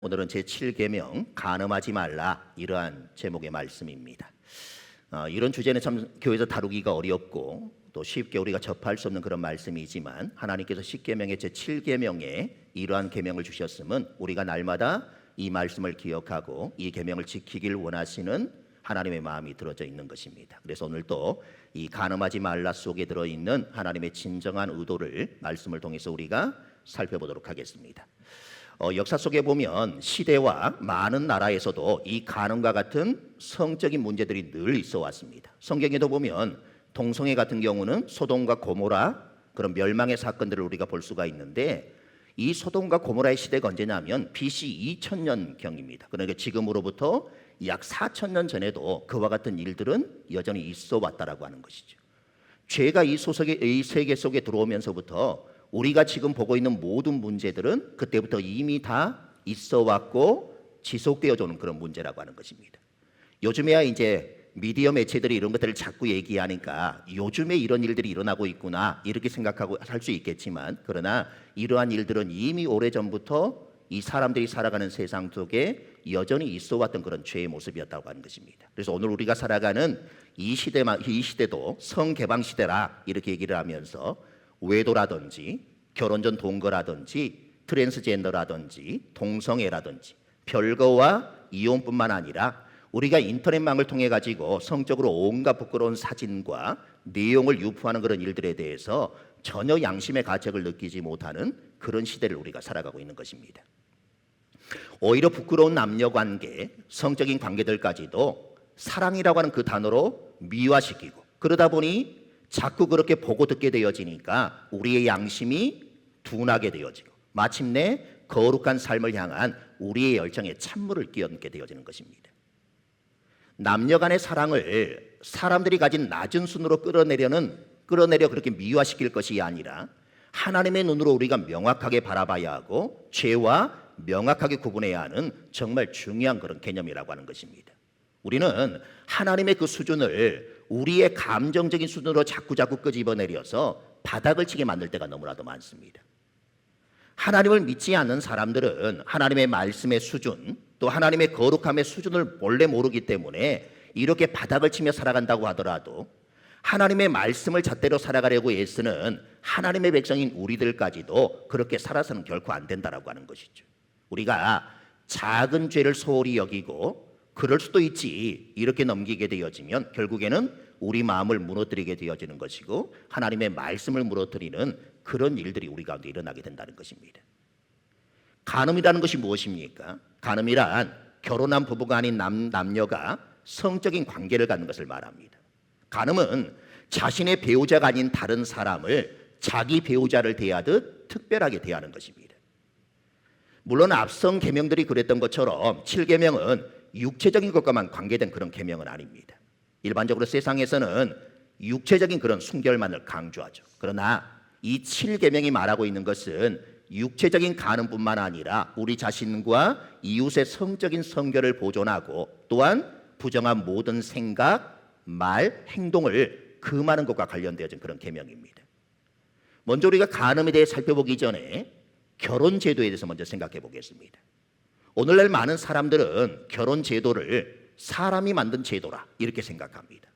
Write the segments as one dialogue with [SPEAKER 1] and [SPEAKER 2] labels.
[SPEAKER 1] 오늘은 제 7계명 간음하지 말라 이러한 제목의 말씀입니다. 어, 이런 주제는 참 교회에서 다루기가 어렵고 또 쉽게 우리가 접할 수 없는 그런 말씀이지만 하나님께서 10계명의 제 7계명에 이러한 계명을 주셨음은 우리가 날마다 이 말씀을 기억하고 이 계명을 지키길 원하시는 하나님의 마음이 들어져 있는 것입니다. 그래서 오늘 또 이 간음하지 말라 속에 들어 있는 하나님의 진정한 의도를 말씀을 통해서 우리가 살펴보도록 하겠습니다. 어, 역사 속에 보면 시대와 많은 나라에서도 이 간음과 같은 성적인 문제들이 늘 있어 왔습니다. 성경에도 보면 동성애 같은 경우는 소돔과 고모라 그런 멸망의 사건들을 우리가 볼 수가 있는데 이 소돔과 고모라의 시대가 언제냐면 BC 2000년 경입니다. 그러니까 지금으로부터 약 4000년 전에도 그와 같은 일들은 여전히 있어 왔다라고 하는 것이죠. 죄가 이 소속의 이 세계 속에 들어오면서부터 우리가 지금 보고 있는 모든 문제들은 그때부터 이미 다 있어 왔고 지속되어져 오는 그런 문제라고 하는 것입니다. 요즘에야 이제 미디어 매체들이 이런 것들을 자꾸 얘기하니까 요즘에 이런 일들이 일어나고 있구나 이렇게 생각하고 할수 있겠지만 그러나 이러한 일들은 이미 오래 전부터 이 사람들이 살아가는 세상 속에 여전히 있어 왔던 그런 죄의 모습이었다고 하는 것입니다. 그래서 오늘 우리가 살아가는 이 시대만 이 시대도 성개방 시대라 이렇게 얘기를 하면서 외도라든지 결혼 전 동거라든지 트랜스젠더라든지 동성애라든지 별거와 이혼뿐만 아니라 우리가 인터넷망을 통해 가지고 성적으로 온갖 부끄러운 사진과 내용을 유포하는 그런 일들에 대해서 전혀 양심의 가책을 느끼지 못하는 그런 시대를 우리가 살아가고 있는 것입니다. 오히려 부끄러운 남녀 관계, 성적인 관계들까지도 사랑이라고 하는 그 단어로 미화시키고 그러다 보니 자꾸 그렇게 보고 듣게 되어지니까 우리의 양심이 둔하게 되어지고 마침내 거룩한 삶을 향한 우리의 열정에 찬물을 끼얹게 되어지는 것입니다. 남녀 간의 사랑을 사람들이 가진 낮은 순으로 끌어내려는 끌어내려 그렇게 미화시킬 것이 아니라 하나님의 눈으로 우리가 명확하게 바라봐야 하고 죄와 명확하게 구분해야 하는 정말 중요한 그런 개념이라고 하는 것입니다. 우리는 하나님의 그 수준을 우리의 감정적인 수준으로 자꾸 자꾸 끄집어내려서 바닥을 치게 만들 때가 너무나도 많습니다. 하나님을 믿지 않는 사람들은 하나님의 말씀의 수준 또 하나님의 거룩함의 수준을 몰래 모르기 때문에 이렇게 바닥을 치며 살아간다고 하더라도 하나님의 말씀을 잣대로 살아가려고 애쓰는 하나님의 백성인 우리들까지도 그렇게 살아서는 결코 안 된다라고 하는 것이죠. 우리가 작은 죄를 소홀히 여기고 그럴 수도 있지 이렇게 넘기게 되어지면 결국에는 우리 마음을 무너뜨리게 되어지는 것이고 하나님의 말씀을 무너뜨리는 그런 일들이 우리 가운데 일어나게 된다는 것입니다. 간음이라는 것이 무엇입니까? 간음이란 결혼한 부부가 아닌 남, 남녀가 성적인 관계를 갖는 것을 말합니다. 간음은 자신의 배우자가 아닌 다른 사람을 자기 배우자를 대하듯 특별하게 대하는 것입니다. 물론 앞선 계명들이 그랬던 것처럼 7계명은 육체적인 것과만 관계된 그런 계명은 아닙니다. 일반적으로 세상에서는 육체적인 그런 순결만을 강조하죠. 그러나 이 7계명이 말하고 있는 것은 육체적인 간음뿐만 아니라 우리 자신과 이웃의 성적인 성결을 보존하고 또한 부정한 모든 생각, 말, 행동을 금하는 것과 관련되어진 그런 계명입니다. 먼저 우리가 간음에 대해 살펴보기 전에 결혼 제도에 대해서 먼저 생각해 보겠습니다. 오늘날 많은 사람들은 결혼 제도를 사람이 만든 제도라 이렇게 생각합니다.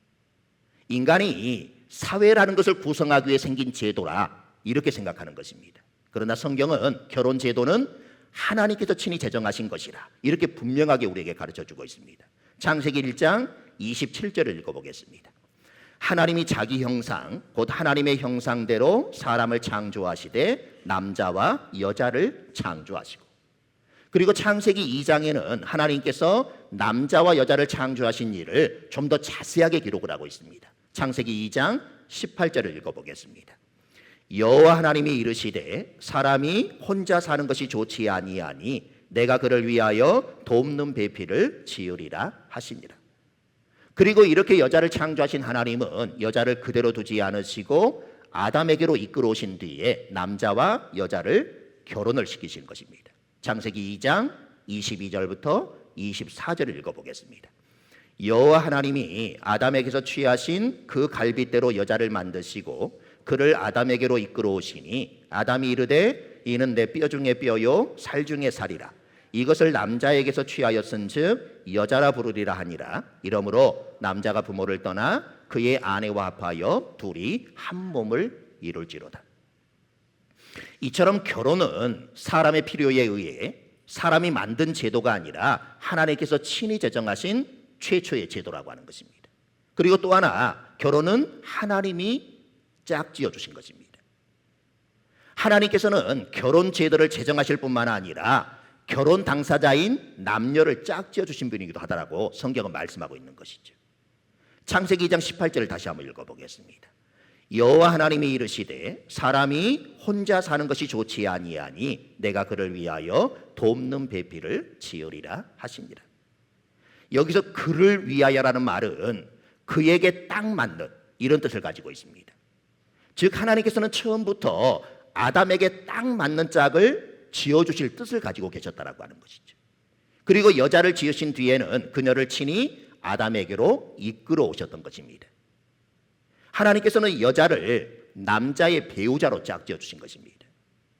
[SPEAKER 1] 인간이 사회라는 것을 구성하기 위해 생긴 제도라 이렇게 생각하는 것입니다. 그러나 성경은 결혼 제도는 하나님께서 친히 제정하신 것이라 이렇게 분명하게 우리에게 가르쳐 주고 있습니다. 창세기 1장 27절을 읽어보겠습니다. 하나님이 자기 형상 곧 하나님의 형상대로 사람을 창조하시되 남자와 여자를 창조하시고 그리고 창세기 2장에는 하나님께서 남자와 여자를 창조하신 일을 좀 더 자세하게 기록을 하고 있습니다. 창세기 2장 18절을 읽어보겠습니다. 여호와 하나님이 이르시되 사람이 혼자 사는 것이 좋지 아니하니 내가 그를 위하여 돕는 배필을 지으리라 하시니라. 그리고 이렇게 여자를 창조하신 하나님은 여자를 그대로 두지 않으시고 아담에게로 이끌어 오신 뒤에 남자와 여자를 결혼을 시키신 것입니다. 창세기 2장 22절부터 24절을 읽어보겠습니다. 여호와 하나님이 아담에게서 취하신 그 갈빗대로 여자를 만드시고 그를 아담에게로 이끌어 오시니 아담이 이르되 이는 내 뼈 중에 뼈요 살 중에 살이라 이것을 남자에게서 취하였은즉 여자라 부르리라 하니라 이러므로 남자가 부모를 떠나 그의 아내와 합하여 둘이 한 몸을 이룰지로다. 이처럼 결혼은 사람의 필요에 의해 사람이 만든 제도가 아니라 하나님께서 친히 제정하신 최초의 제도라고 하는 것입니다. 그리고 또 하나 결혼은 하나님이 짝지어 주신 것입니다. 하나님께서는 결혼 제도를 제정하실 뿐만 아니라 결혼 당사자인 남녀를 짝지어 주신 분이기도 하다라고 성경은 말씀하고 있는 것이죠. 창세기 2장 18절을 다시 한번 읽어보겠습니다. 여호와 하나님이 이르시되 사람이 혼자 사는 것이 좋지 아니하니 내가 그를 위하여 돕는 배필을 지으리라 하시니라. 여기서 그를 위하여라는 말은 그에게 딱 맞는 이런 뜻을 가지고 있습니다. 즉 하나님께서는 처음부터 아담에게 딱 맞는 짝을 지어 주실 뜻을 가지고 계셨다라고 하는 것이죠. 그리고 여자를 지으신 뒤에는 그녀를 친히 아담에게로 이끌어 오셨던 것입니다. 하나님께서는 여자를 남자의 배우자로 짝지어 주신 것입니다.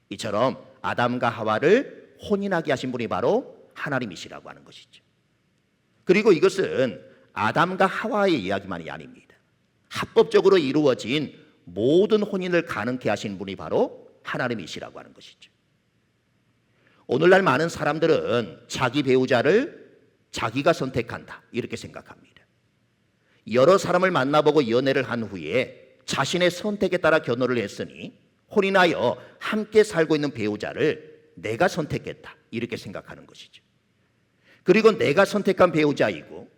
[SPEAKER 1] 이처럼 아담과 하와를 혼인하게 하신 분이 바로 하나님이시라고 하는 것이죠. 그리고 이것은 아담과 하와의 이야기만이 아닙니다. 합법적으로 이루어진 모든 혼인을 가능케 하신 분이 바로 하나님이시라고 하는 것이죠. 오늘날 많은 사람들은 자기 배우자를 자기가 선택한다 이렇게 생각합니다. 여러 사람을 만나보고 연애를 한 후에 자신의 선택에 따라 결혼을 했으니 혼인하여 함께 살고 있는 배우자를 내가 선택했다 이렇게 생각하는 것이죠. 그리고 내가 선택한 배우자이고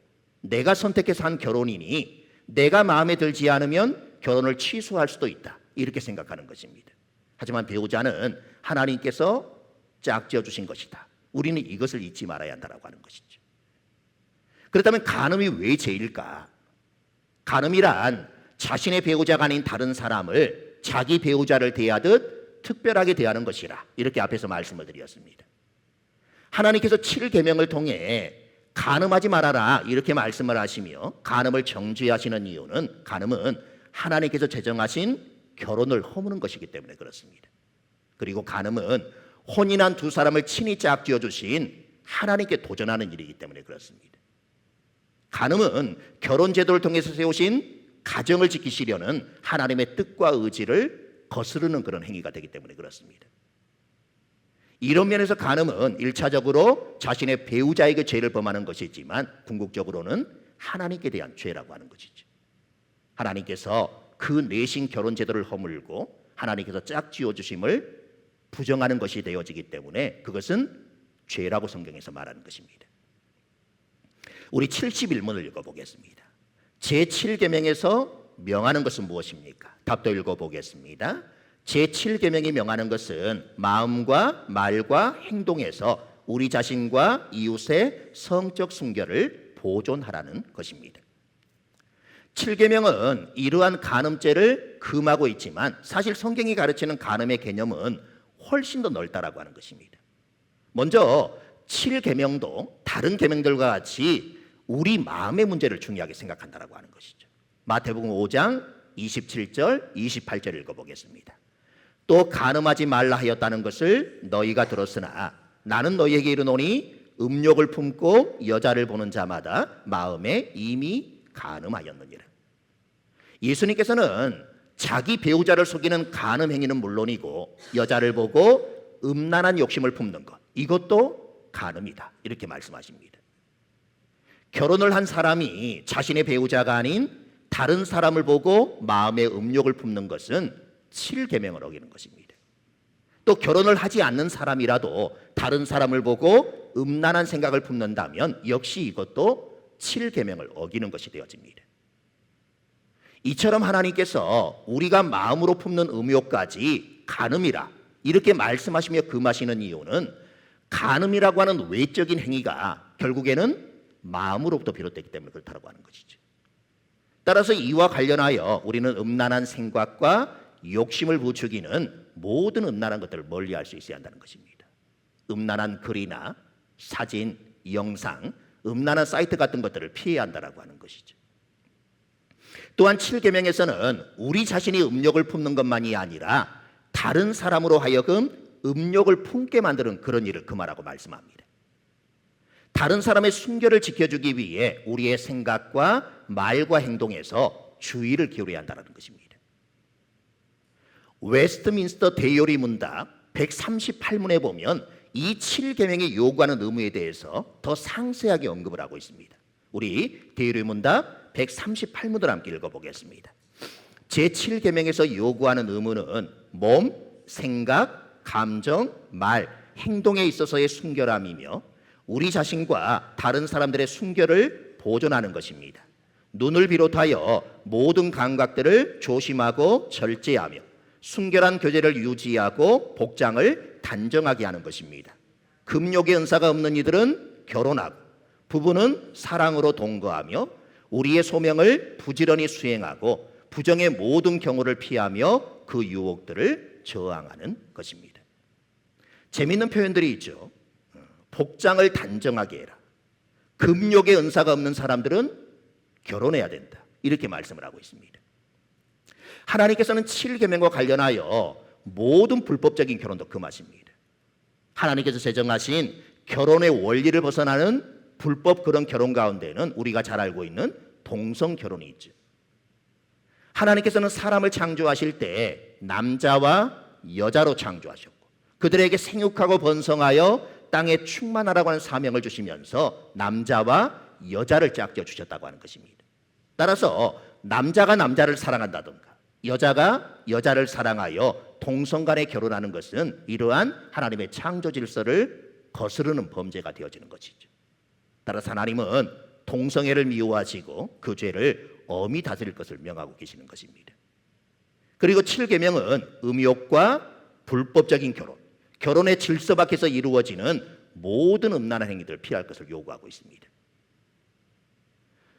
[SPEAKER 1] 내가 선택해서 한 결혼이니 내가 마음에 들지 않으면 결혼을 취소할 수도 있다 이렇게 생각하는 것입니다. 하지만 배우자는 하나님께서 짝지어 주신 것이다. 우리는 이것을 잊지 말아야 한다라고 하는 것이죠. 그렇다면 간음이 왜 죄일까? 간음이란 자신의 배우자가 아닌 다른 사람을 자기 배우자를 대하듯 특별하게 대하는 것이라 이렇게 앞에서 말씀을 드렸습니다. 하나님께서 7계명을 통해 간음하지 말아라 이렇게 말씀을 하시며 간음을 정죄하시는 이유는 간음은 하나님께서 제정하신 결혼을 허무는 것이기 때문에 그렇습니다. 그리고 간음은 혼인한 두 사람을 친히 짝지어 주신 하나님께 도전하는 일이기 때문에 그렇습니다. 간음은 결혼 제도를 통해서 세우신 가정을 지키시려는 하나님의 뜻과 의지를 거스르는 그런 행위가 되기 때문에 그렇습니다. 이런 면에서 간음은 일차적으로 자신의 배우자에게 죄를 범하는 것이지만 궁극적으로는 하나님께 대한 죄라고 하는 것이죠. 하나님께서 그 내신 결혼 제도를 허물고 하나님께서 짝지어 주심을 부정하는 것이 되어지기 때문에 그것은 죄라고 성경에서 말하는 것입니다. 우리 71문을 읽어보겠습니다. 제7계명에서 명하는 것은 무엇입니까? 답도 읽어보겠습니다. 제7계명이 명하는 것은 마음과 말과 행동에서 우리 자신과 이웃의 성적 순결을 보존하라는 것입니다. 7계명은 이러한 간음죄를 금하고 있지만 사실 성경이 가르치는 간음의 개념은 훨씬 더 넓다라고 하는 것입니다. 먼저 7계명도 다른 계명들과 같이 우리 마음의 문제를 중요하게 생각한다라고 하는 것이죠. 마태복음 5장 27절, 28절 읽어보겠습니다. 또 간음하지 말라 하였다는 것을 너희가 들었으나 나는 너희에게 이르노니 음욕을 품고 여자를 보는 자마다 마음에 이미 간음하였느니라. 예수님께서는 자기 배우자를 속이는 간음 행위는 물론이고 여자를 보고 음란한 욕심을 품는 것 이것도 간음이다 이렇게 말씀하십니다. 결혼을 한 사람이 자신의 배우자가 아닌 다른 사람을 보고 마음의 음욕을 품는 것은 7계명을 어기는 것입니다. 또 결혼을 하지 않는 사람이라도 다른 사람을 보고 음란한 생각을 품는다면 역시 이것도 7계명을 어기는 것이 되어집니다. 이처럼 하나님께서 우리가 마음으로 품는 음욕까지 간음이라 이렇게 말씀하시며 금하시는 이유는 간음이라고 하는 외적인 행위가 결국에는 마음으로부터 비롯되기 때문에 그렇다고 하는 것이죠. 따라서 이와 관련하여 우리는 음란한 생각과 욕심을 부추기는 모든 음란한 것들을 멀리할 수 있어야 한다는 것입니다. 음란한 글이나 사진, 영상, 음란한 사이트 같은 것들을 피해야 한다라고 하는 것이죠. 또한 7계명에서는 우리 자신이 음욕을 품는 것만이 아니라 다른 사람으로 하여금 음욕을 품게 만드는 그런 일을 금하라고 말씀합니다. 다른 사람의 순결을 지켜주기 위해 우리의 생각과 말과 행동에서 주의를 기울여야 한다는 것입니다. 웨스트민스터 대요리 문답 138문에 보면 이 7계명이 요구하는 의무에 대해서 더 상세하게 언급을 하고 있습니다. 우리 대요리 문답 138문을 함께 읽어보겠습니다. 제7계명에서 요구하는 의무는 몸, 생각, 감정, 말, 행동에 있어서의 순결함이며 우리 자신과 다른 사람들의 순결을 보존하는 것입니다. 눈을 비롯하여 모든 감각들을 조심하고 절제하며 순결한 교제를 유지하고 복장을 단정하게 하는 것입니다. 금욕의 은사가 없는 이들은 결혼하고 부부는 사랑으로 동거하며 우리의 소명을 부지런히 수행하고 부정의 모든 경우를 피하며 그 유혹들을 저항하는 것입니다. 재미있는 표현들이 있죠. 복장을 단정하게 해라. 금욕의 은사가 없는 사람들은 결혼해야 된다. 이렇게 말씀을 하고 있습니다. 하나님께서는 7계명과 관련하여 모든 불법적인 결혼도 금하십니다. 하나님께서 제정하신 결혼의 원리를 벗어나는 불법 그런 결혼 가운데는 우리가 잘 알고 있는 동성 결혼이 있죠. 하나님께서는 사람을 창조하실 때 남자와 여자로 창조하셨고 그들에게 생육하고 번성하여 땅에 충만하라고 하는 사명을 주시면서 남자와 여자를 짝져 주셨다고 하는 것입니다. 따라서 남자가 남자를 사랑한다든가 여자가 여자를 사랑하여 동성 간에 결혼하는 것은 이러한 하나님의 창조 질서를 거스르는 범죄가 되어지는 것이죠. 따라서 하나님은 동성애를 미워하시고 그 죄를 엄히 다스릴 것을 명하고 계시는 것입니다. 그리고 7계명은 음욕과 불법적인 결혼, 결혼의 질서 밖에서 이루어지는 모든 음란한 행위들을 피할 것을 요구하고 있습니다.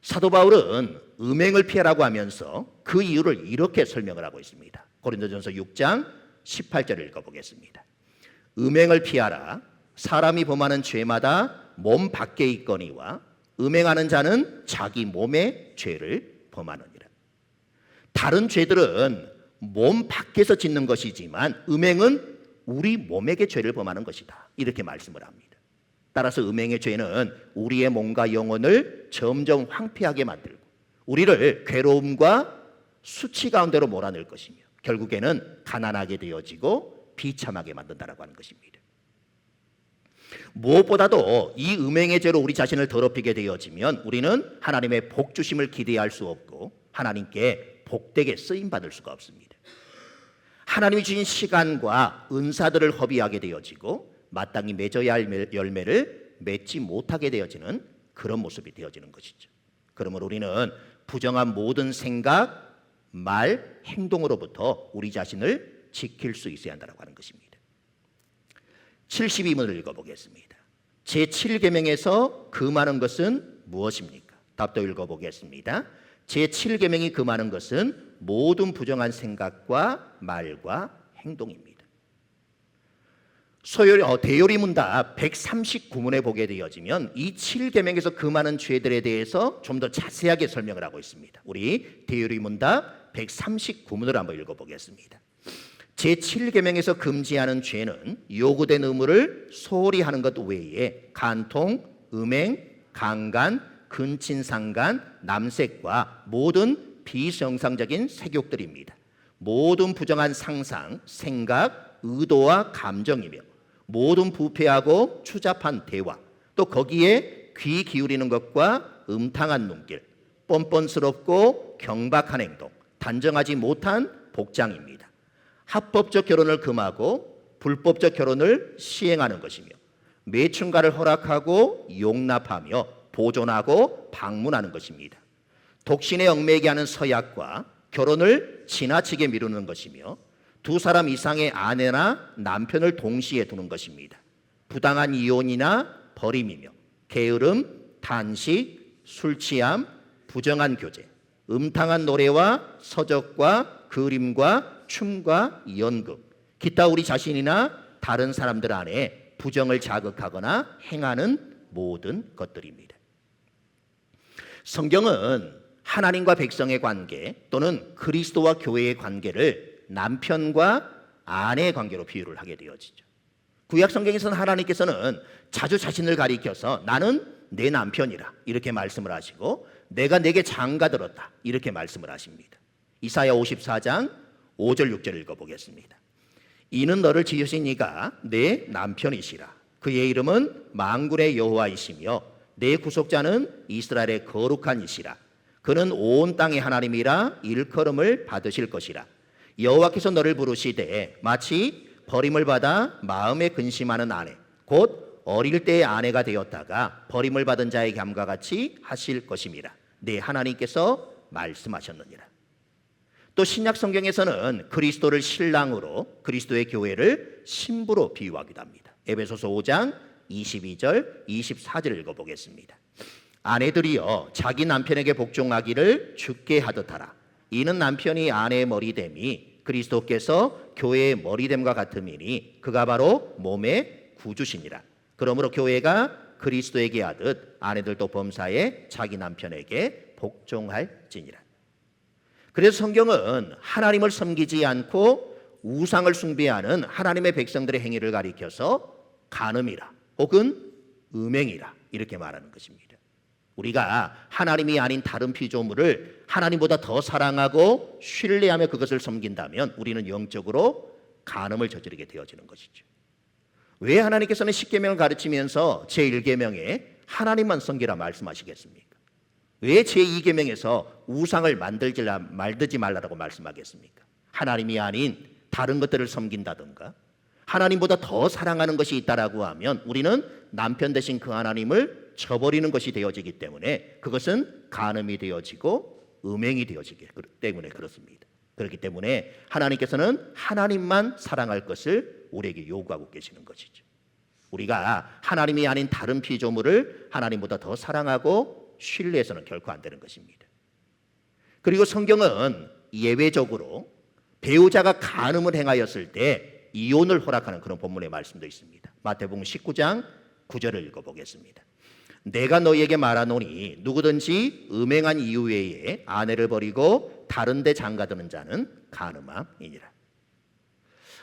[SPEAKER 1] 사도 바울은 음행을 피하라고 하면서 그 이유를 이렇게 설명을 하고 있습니다. 고린도전서 6장 18절을 읽어보겠습니다. 음행을 피하라. 사람이 범하는 죄마다 몸 밖에 있거니와 음행하는 자는 자기 몸의 죄를 범하느니라. 다른 죄들은 몸 밖에서 짓는 것이지만 음행은 우리 몸에게 죄를 범하는 것이다. 이렇게 말씀을 합니다. 따라서 음행의 죄는 우리의 몸과 영혼을 점점 황폐하게 만들고 우리를 괴로움과 수치 가운데로 몰아낼 것이며 결국에는 가난하게 되어지고 비참하게 만든다라고 하는 것입니다. 무엇보다도 이 음행의 죄로 우리 자신을 더럽히게 되어지면 우리는 하나님의 복 주심을 기대할 수 없고 하나님께 복되게 쓰임 받을 수가 없습니다. 하나님이 주신 시간과 은사들을 허비하게 되어지고 마땅히 맺어야 할 열매를 맺지 못하게 되어지는 그런 모습이 되어지는 것이죠. 그러므로 우리는 부정한 모든 생각, 말, 행동으로부터 우리 자신을 지킬 수 있어야 한다고 하는 것입니다. 72문을 읽어보겠습니다. 제7계명에서 금하는 것은 무엇입니까? 답도 읽어보겠습니다. 제7계명이 금하는 것은 모든 부정한 생각과 말과 행동입니다. 소요리 어, 대요리 문답 139문에 보게 되어지면 이 7계명에서 금하는 죄들에 대해서 좀 더 자세하게 설명을 하고 있습니다. 우리 대요리 문답 139문을 한번 읽어 보겠습니다. 제7계명에서 금지하는 죄는 요구된 의무를 소홀히 하는 것 외에 간통, 음행, 강간, 근친상간, 남색과 모든 비정상적인 색욕들입니다. 모든 부정한 상상, 생각, 의도와 감정이며 모든 부패하고 추잡한 대화, 또 거기에 귀 기울이는 것과 음탕한 눈길, 뻔뻔스럽고 경박한 행동, 단정하지 못한 복장입니다. 합법적 결혼을 금하고 불법적 결혼을 시행하는 것이며 매춘가를 허락하고 용납하며 보존하고 방문하는 것입니다. 독신에 얽매이게 하는 서약과 결혼을 지나치게 미루는 것이며 두 사람 이상의 아내나 남편을 동시에 두는 것입니다. 부당한 이혼이나 버림이며 게으름, 단식, 술 취함, 부정한 교제, 음탕한 노래와 서적과 그림과 춤과 연극, 기타 우리 자신이나 다른 사람들 안에 부정을 자극하거나 행하는 모든 것들입니다. 성경은 하나님과 백성의 관계 또는 그리스도와 교회의 관계를 남편과 아내의 관계로 비유를 하게 되어지죠. 구약 성경에서는 하나님께서는 자주 자신을 가리켜서 나는 내 남편이라 이렇게 말씀을 하시고 내가 내게 장가 들었다 이렇게 말씀을 하십니다. 이사야 54장 5절 6절 읽어 보겠습니다. 이는 너를 지으신 이가 내 남편이시라. 그의 이름은 망군의 여호와이시며 내 구속자는 이스라엘의 거룩한 이시라. 그는 온 땅의 하나님이라 일컬음을 받으실 것이라. 여호와께서 너를 부르시되 마치 버림을 받아 마음에 근심하는 아내 곧 어릴 때의 아내가 되었다가 버림을 받은 자의 감과 같이 하실 것임이라. 내 하나님께서 말씀하셨느니라. 또 신약 성경에서는 그리스도를 신랑으로 그리스도의 교회를 신부로 비유하기도 합니다. 에베소서 5장 22절 24절 읽어 보겠습니다. 아내들이여 자기 남편에게 복종하기를 죽게 하듯 하라. 이는 남편이 아내의 머리됨이 그리스도께서 교회의 머리됨과 같음이니 그가 바로 몸의 구주시니라. 그러므로 교회가 그리스도에게 하듯 아내들도 범사에 자기 남편에게 복종할지니라. 그래서 성경은 하나님을 섬기지 않고 우상을 숭배하는 하나님의 백성들의 행위를 가리켜서 간음이라 혹은 음행이라 이렇게 말하는 것입니다. 우리가 하나님이 아닌 다른 피조물을 하나님보다 더 사랑하고 신뢰하며 그것을 섬긴다면 우리는 영적으로 간음을 저지르게 되어지는 것이죠. 왜 하나님께서는 십계명을 가르치면서 제1계명에 하나님만 섬기라 말씀하시겠습니까? 왜 제2계명에서 우상을 만들지 말지 말라고 말씀하겠습니까? 하나님이 아닌 다른 것들을 섬긴다든가 하나님보다 더 사랑하는 것이 있다라고 하면 우리는 남편 대신 그 하나님을 저버리는 것이 되어지기 때문에 그것은 간음이 되어지고 음행이 되어지기 때문에 그렇습니다. 그렇기 때문에 하나님께서는 하나님만 사랑할 것을 우리에게 요구하고 계시는 것이죠. 우리가 하나님이 아닌 다른 피조물을 하나님보다 더 사랑하고 신뢰해서는 결코 안 되는 것입니다. 그리고 성경은 예외적으로 배우자가 간음을 행하였을 때 이혼을 허락하는 그런 본문의 말씀도 있습니다. 마태복음 19장 9절을 읽어보겠습니다. 내가 너희에게 말하노니 누구든지 음행한 이유 외에 아내를 버리고 다른 데 장가드는 자는 간음함이니라.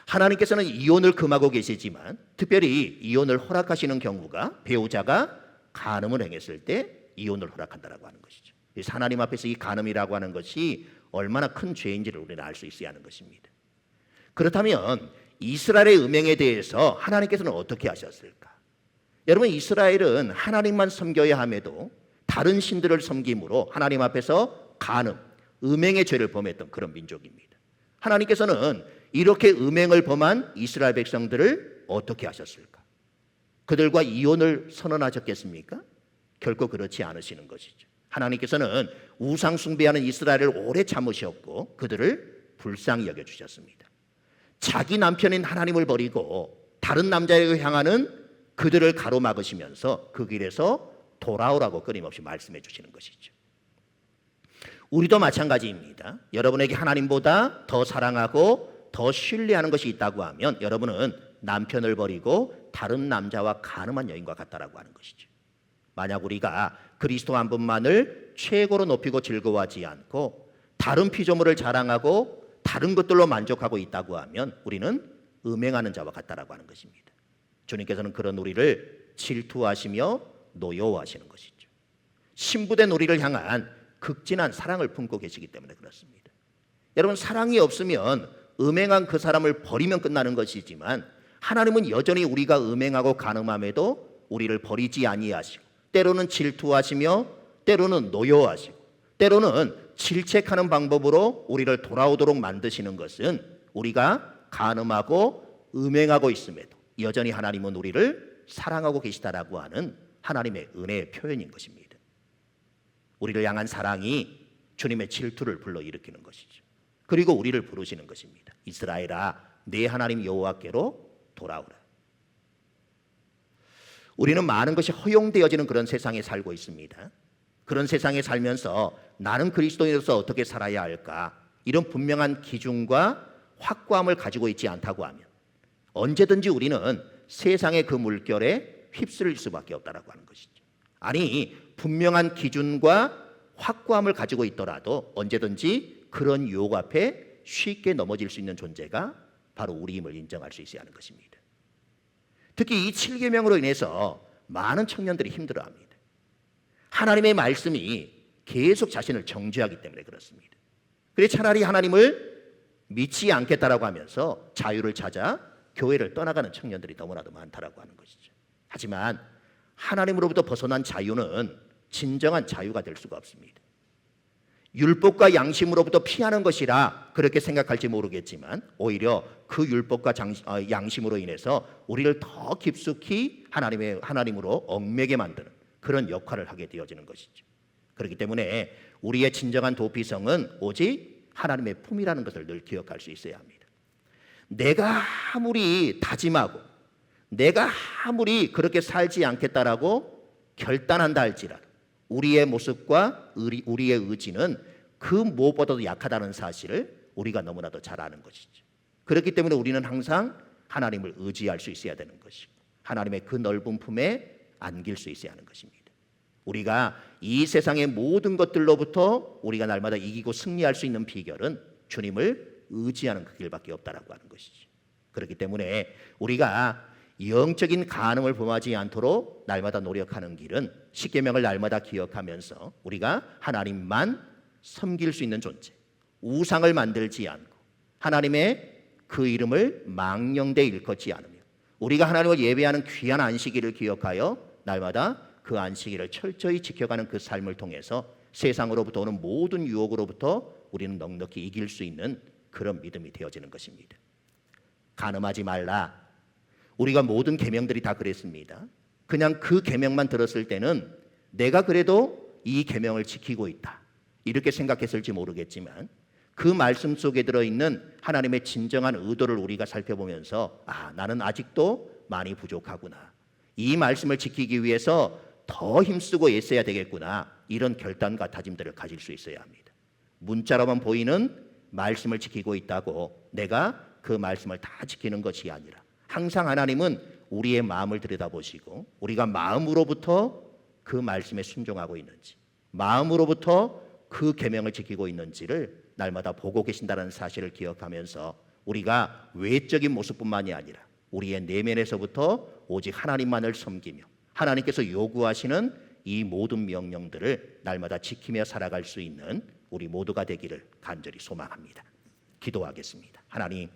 [SPEAKER 1] 하나님께서는 이혼을 금하고 계시지만 특별히 이혼을 허락하시는 경우가 배우자가 간음을 행했을 때 이혼을 허락한다라고 하는 것이죠. 하나님 앞에서 이 간음이라고 하는 것이 얼마나 큰 죄인지를 우리는 알 수 있어야 하는 것입니다. 그렇다면 이스라엘의 음행에 대해서 하나님께서는 어떻게 하셨을까? 여러분 이스라엘은 하나님만 섬겨야 함에도 다른 신들을 섬김으로 하나님 앞에서 간음, 음행의 죄를 범했던 그런 민족입니다. 하나님께서는 이렇게 음행을 범한 이스라엘 백성들을 어떻게 하셨을까? 그들과 이혼을 선언하셨겠습니까? 결코 그렇지 않으시는 것이죠. 하나님께서는 우상 숭배하는 이스라엘을 오래 참으셨고 그들을 불쌍히 여겨 주셨습니다. 자기 남편인 하나님을 버리고 다른 남자에게 향하는 그들을 가로막으시면서 그 길에서 돌아오라고 끊임없이 말씀해 주시는 것이죠. 우리도 마찬가지입니다. 여러분에게 하나님보다 더 사랑하고 더 신뢰하는 것이 있다고 하면 여러분은 남편을 버리고 다른 남자와 가늠한 여인과 같다라고 하는 것이죠. 만약 우리가 그리스도 한 분만을 최고로 높이고 즐거워하지 않고 다른 피조물을 자랑하고 다른 것들로 만족하고 있다고 하면 우리는 음행하는 자와 같다라고 하는 것입니다. 주님께서는 그런 우리를 질투하시며 노여워하시는 것이죠. 신부된 우리를 향한 극진한 사랑을 품고 계시기 때문에 그렇습니다. 여러분 사랑이 없으면 음행한 그 사람을 버리면 끝나는 것이지만 하나님은 여전히 우리가 음행하고 간음함에도 우리를 버리지 아니하시고 때로는 질투하시며 때로는 노여워하시고 때로는 질책하는 방법으로 우리를 돌아오도록 만드시는 것은 우리가 간음하고 음행하고 있음에도 여전히 하나님은 우리를 사랑하고 계시다라고 하는 하나님의 은혜의 표현인 것입니다. 우리를 향한 사랑이 주님의 질투를 불러일으키는 것이죠. 그리고 우리를 부르시는 것입니다. 이스라엘아, 내 하나님 여호와께로 돌아오라. 우리는 많은 것이 허용되어지는 그런 세상에 살고 있습니다. 그런 세상에 살면서 나는 그리스도인으로서 어떻게 살아야 할까? 이런 분명한 기준과 확고함을 가지고 있지 않다고 하면 언제든지 우리는 세상의 그 물결에 휩쓸릴 수밖에 없다라고 하는 것이죠. 아니 분명한 기준과 확고함을 가지고 있더라도 언제든지 그런 유혹 앞에 쉽게 넘어질 수 있는 존재가 바로 우리임을 인정할 수 있어야 하는 것입니다. 특히 이 7계명으로 인해서 많은 청년들이 힘들어합니다. 하나님의 말씀이 계속 자신을 정죄하기 때문에 그렇습니다. 그래 차라리 하나님을 믿지 않겠다라고 하면서 자유를 찾아 교회를 떠나가는 청년들이 너무나도 많다라고 하는 것이죠. 하지만 하나님으로부터 벗어난 자유는 진정한 자유가 될 수가 없습니다. 율법과 양심으로부터 피하는 것이라 그렇게 생각할지 모르겠지만 오히려 그 율법과 장, 어, 양심으로 인해서 우리를 더 깊숙이 하나님의 하나님으로 얽매게 만드는 그런 역할을 하게 되어지는 것이죠. 그렇기 때문에 우리의 진정한 도피성은 오직 하나님의 품이라는 것을 늘 기억할 수 있어야 합니다. 내가 아무리 다짐하고 내가 아무리 그렇게 살지 않겠다라고 결단한다 할지라도 우리의 모습과 우리, 우리 의 의지는 그 무엇보다도 약하다는 사실을 우리가 너무나도 잘 아는 것이죠. 그렇기 때문에 우리는 항상 하나님을 의지할 수 있어야 되는 것이고 하나님의 그 넓은 품에 안길 수 있어야 하는 것입니다. 우리가 이 세상의 모든 것들로부터 우리가 날마다 이기고 승리할 수 있는 비결은 주님을 의지하는 그 길밖에 없다라고 하는 것이죠. 그렇기 때문에 우리가 영적인 간음을 범하지 않도록 날마다 노력하는 길은 십계명을 날마다 기억하면서 우리가 하나님만 섬길 수 있는 존재, 우상을 만들지 않고 하나님의 그 이름을 망령되 일컫지 않으며 우리가 하나님을 예배하는 귀한 안식일을 기억하여 날마다 그 안식일을 철저히 지켜가는 그 삶을 통해서 세상으로부터 오는 모든 유혹으로부터 우리는 넉넉히 이길 수 있는 그런 믿음이 되어지는 것입니다. 간음하지 말라. 우리가 모든 계명들이 다 그랬습니다. 그냥 그 계명만 들었을 때는 내가 그래도 이 계명을 지키고 있다. 이렇게 생각했을지 모르겠지만 그 말씀 속에 들어 있는 하나님의 진정한 의도를 우리가 살펴보면서 아, 나는 아직도 많이 부족하구나. 이 말씀을 지키기 위해서 더 힘쓰고 애써야 되겠구나. 이런 결단과 다짐들을 가질 수 있어야 합니다. 문자로만 보이는 말씀을 지키고 있다고 내가 그 말씀을 다 지키는 것이 아니라 항상 하나님은 우리의 마음을 들여다보시고 우리가 마음으로부터 그 말씀에 순종하고 있는지 마음으로부터 그 계명을 지키고 있는지를 날마다 보고 계신다는 사실을 기억하면서 우리가 외적인 모습뿐만이 아니라 우리의 내면에서부터 오직 하나님만을 섬기며 하나님께서 요구하시는 이 모든 명령들을 날마다 지키며 살아갈 수 있는 우리 모두가 되기를 간절히 소망합니다. 기도하겠습니다. 하나님